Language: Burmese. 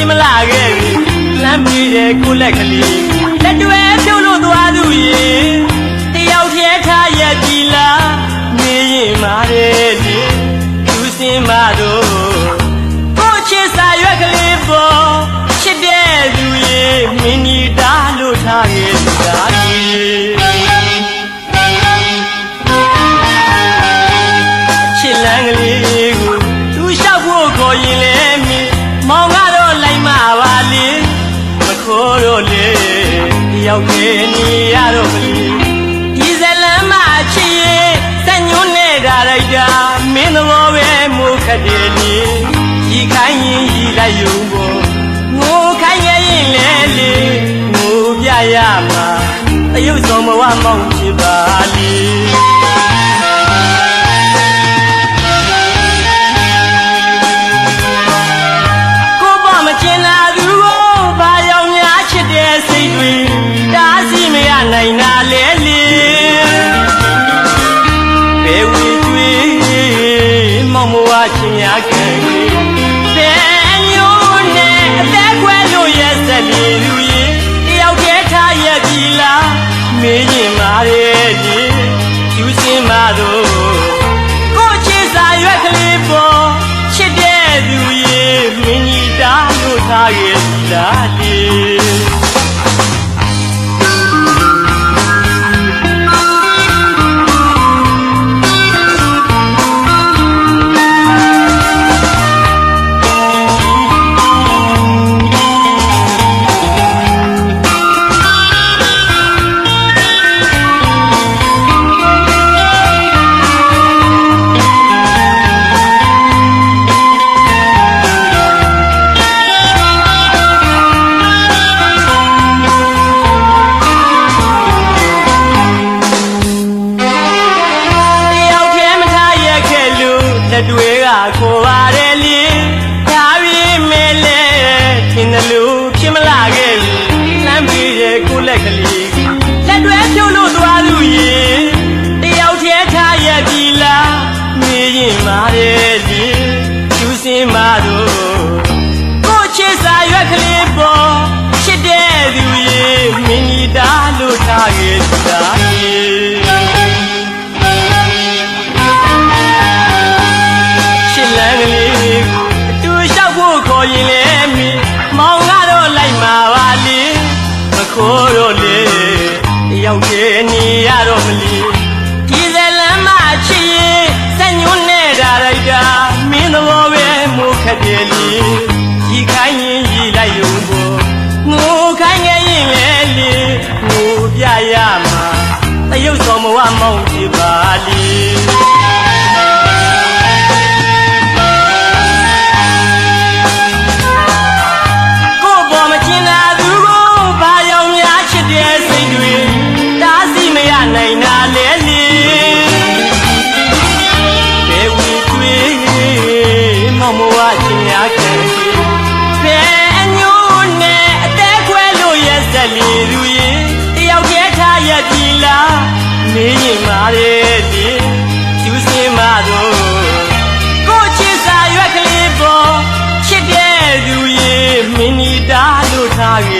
လို့ဖြစ်မလာခဲ့ပြီလမ်းပြီးတဲ့ကိုလက်ကလေးလက်တွေပြုတ်လို့သွားသူရေတယောက်တည်းထားရပြီလားမေးရင်မာတယ်လေသူစင်မတော့ကိုချစ်စာရွက်ကလေးပေါ်ချစ်တဲ့သူရေမင်းကြီးတားလို့ထားခဲ့ တယောက်ခဲနေရတော့မလီဒီဇလန်မချစ်ရဲ့စက်ညွန်းနေတာလိုက်တာမင်းသဘောပဲမို့ခတ်တယ်လေရီခိုင်းရင်ရီလိုက်ယုံပေါ်ငိုခိုင်းရင်လေလေငိုပြရမှာအယုတ်ဆုံးဘဝမောင်းဖြစ်ပါလေ ပြီလားမေးရင်မာရဲ့ဒီကျူးစင်းမတော့ကိုချစ်စာရွက်ကလေးပေါ်ချစ်တဲ့သူရေမင်းကြီးတားလို့ထားရဲ့ဒီလား ခေါ်ပါတယ်လေဒါပေမဲ့လေထင်တယ်လို့ဖြစ်မလာခဲ့ဘူးလမ်းပြီးတဲ့ကိုလက်ကလေးလက်တွေဖြုတ်လို့သွားသူရေတယောက်တည်းထားရပြီလားမေးရင်မာတယ်လေကျူးစင်းမတော့ လည်းလေငိုပြရမှာတရုပ်ဆောင်မဝမောင်းပြပါလေကို့ပေါ်မကျင်လာသူကိုဘာရောက်များချစ်တဲ့စိတ်တွေတားစီမရနိုင်တာလေ nadie.